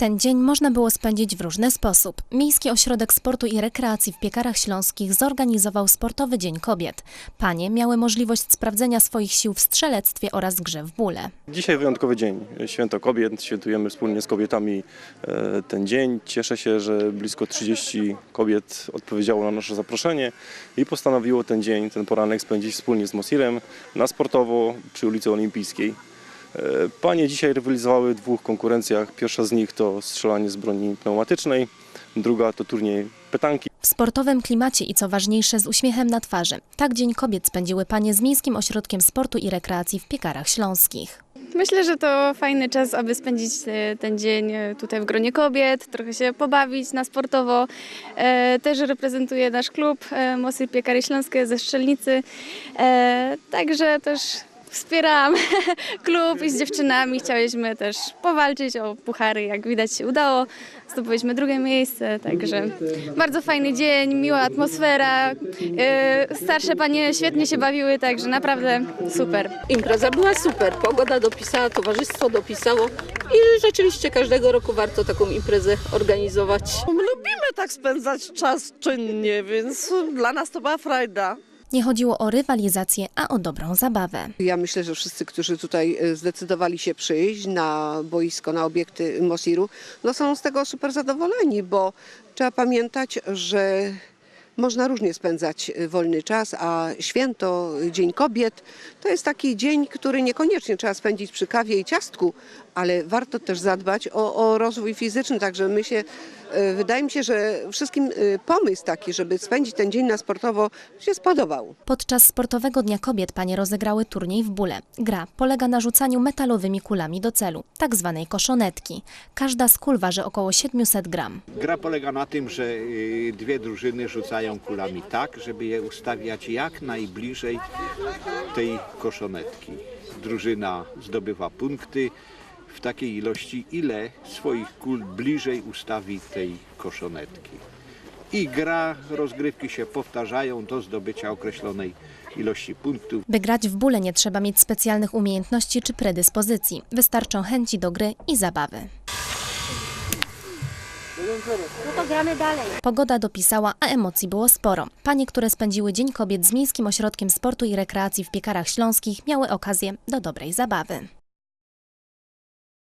Ten dzień można było spędzić w różny sposób. Miejski Ośrodek Sportu i Rekreacji w Piekarach Śląskich zorganizował Sportowy Dzień Kobiet. Panie miały możliwość sprawdzenia swoich sił w strzelectwie oraz grze w bóle. Dzisiaj wyjątkowy dzień, święto kobiet, świętujemy wspólnie z kobietami e, ten dzień. Cieszę się, że blisko 30 kobiet odpowiedziało na nasze zaproszenie i postanowiło ten dzień, ten poranek spędzić wspólnie z Mosirem na sportowo przy ulicy Olimpijskiej. E, Panie dzisiaj rywalizowały w dwóch konkurencjach. Pierwsza z nich to strzelanie z broni pneumatycznej, druga to turniej petanki. W sportowym klimacie i co ważniejsze z uśmiechem na twarzy. Tak Dzień Kobiet spędziły panie z Miejskim Ośrodkiem Sportu i Rekreacji w Piekarach Śląskich. Myślę, że to fajny czas, aby spędzić e, ten dzień e, tutaj w gronie kobiet, trochę się pobawić na sportowo. Też reprezentuję nasz klub Mosy Piekary Śląskie ze Strzelnicy, także też wspieram klub i z dziewczynami chciałyśmy też powalczyć o puchary, jak widać się udało. Zdobyliśmy drugie miejsce, także bardzo fajny dzień, miła atmosfera. E, Starsze panie świetnie się bawiły, także naprawdę super. Impreza była super, pogoda dopisała, towarzystwo dopisało i rzeczywiście każdego roku warto taką imprezę organizować. My lubimy tak spędzać czas czynnie, więc dla nas to była frajda. Nie chodziło o rywalizację, a o dobrą zabawę. Ja myślę, że wszyscy, którzy tutaj e, zdecydowali się przyjść na boisko, na obiekty Mosiru, no są z tego super zadowoleni, bo trzeba pamiętać, że można różnie spędzać e, wolny czas, a święto, Dzień Kobiet, to jest taki dzień, który niekoniecznie trzeba spędzić przy kawie i ciastku, ale warto też zadbać o, o rozwój fizyczny, także my się, wydaje mi się, że wszystkim e, pomysł taki, żeby spędzić ten dzień na sportowo się spodobał. Podczas Sportowego Dnia Kobiet panie rozegrały turniej w bóle. Gra polega na rzucaniu metalowymi kulami do celu, tak zwanej koszonetki. Każda z kul waży około 700 gram. Gra polega na tym, że y, dwie drużyny rzucają kulami tak, żeby je ustawiać jak najbliżej tej koszonetki. Drużyna zdobywa punkty w takiej ilości, ile swoich kul bliżej ustawi tej koszonetki. I gra, rozgrywki się powtarzają do zdobycia określonej ilości punktów. By grać w bóle nie trzeba mieć specjalnych umiejętności czy predyspozycji. Wystarczą chęci do gry i zabawy. Pogoda dopisała, a emocji było sporo. Panie, które spędziły Dzień Kobiet z Miejskim Ośrodkiem Sportu i Rekreacji w Piekarach Śląskich, miały okazję do dobrej zabawy.